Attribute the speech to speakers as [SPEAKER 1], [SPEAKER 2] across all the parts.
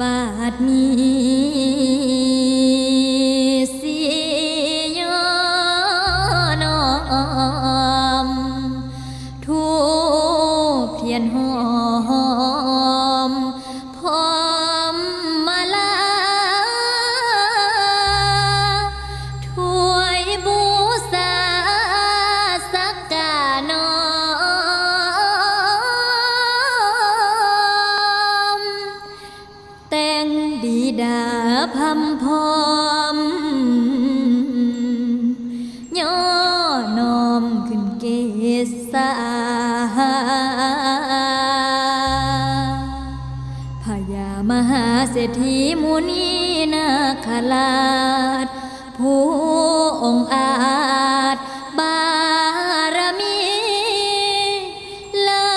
[SPEAKER 1] บาดมีสียอนอมทูบเพียนหอม ดีดาพัมพร้อมย่อนอมขึ้นเกษาพญามหาเศรษฐีมุนีนาคราชผู้องอาจบารมีเลิ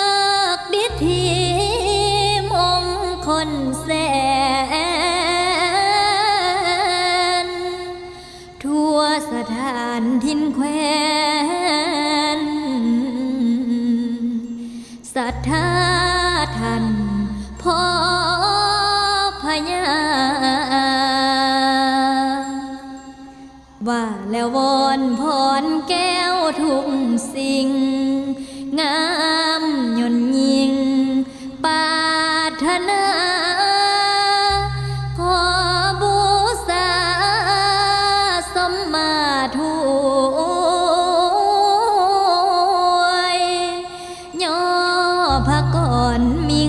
[SPEAKER 1] กดิธีมงคลแสานทินแควนศรัทธาท่านพ่อพญาว่าแล้ววอนพรแก้วทุกสิ่ง งามยนยิงปารถนา พระก่อนมี